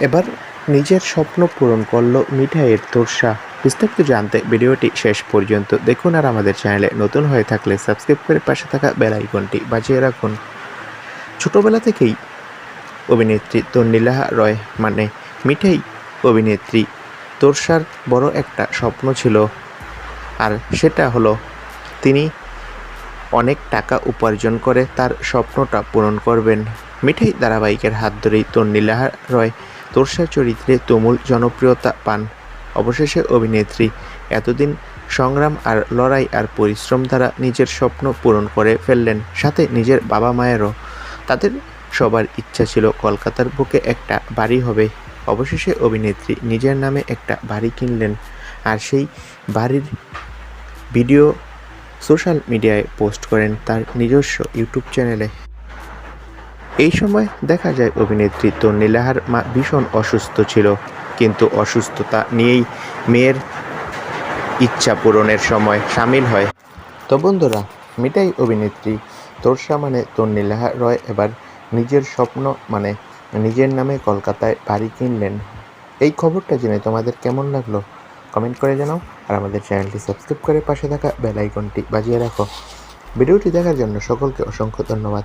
এবার নিজের স্বপ্ন পূরণ করল মিঠাইয়ের তোরসা। বিস্তারিত জানতে ভিডিওটি শেষ পর্যন্ত দেখুন আর আমাদের চ্যানেলে নতুন হয়ে থাকলে সাবস্ক্রাইব করে পাশে থাকা বেল আইকনটি বাজিয়ে রাখুন। ছোটোবেলা থেকেই অভিনেত্রী তন্নিলাহা রয় মানে মিঠাই অভিনেত্রী তোরসার বড় একটা স্বপ্ন ছিল আর সেটা হলো তিনি অনেক টাকা উপার্জন করে তার স্বপ্নটা পূরণ করবেন। মিঠাই ধারাবাহিকের হাত ধরেই তন্নিলাহা রয় তোরসার চরিত্রে তুমুল জনপ্রিয়তা পান। অবশেষে অভিনেত্রী এতদিন সংগ্রাম আর লড়াই আর পরিশ্রম দ্বারা নিজের স্বপ্ন পূরণ করে ফেললেন, সাথে নিজের বাবা মায়েরও। তাদের সবার ইচ্ছা ছিল কলকাতার বুকে একটা বাড়ি হবে। অবশেষে অভিনেত্রী নিজের নামে একটা বাড়ি কিনলেন আর সেই বাড়ির ভিডিও সোশ্যাল মিডিয়ায় পোস্ট করেন তার নিজস্ব ইউটিউব চ্যানেলে। এই সময় দেখা যায় অভিনেত্রী তন্নিলাহার মা ভীষণ অসুস্থ ছিল, কিন্তু অসুস্থতা নিয়েই মেয়ের ইচ্ছা পূরণের সময় সামিল হয়। তো বন্ধুরা, মিটাই অভিনেত্রী তোরসা মানে তন্নিলাহা রয় এবার নিজের স্বপ্ন মানে নিজের নামে কলকাতায় বাড়ি কিনলেন। এই খবরটা জেনে তোমাদের কেমন লাগল? কমেন্ট করে জানাও আর আমাদের চ্যানেলটি সাবস্ক্রাইব করে পাশে থাকা বেল আইকনটি বাজিয়ে রাখো। ভিডিওটি দেখার জন্য সকলকে অসংখ্য ধন্যবাদ।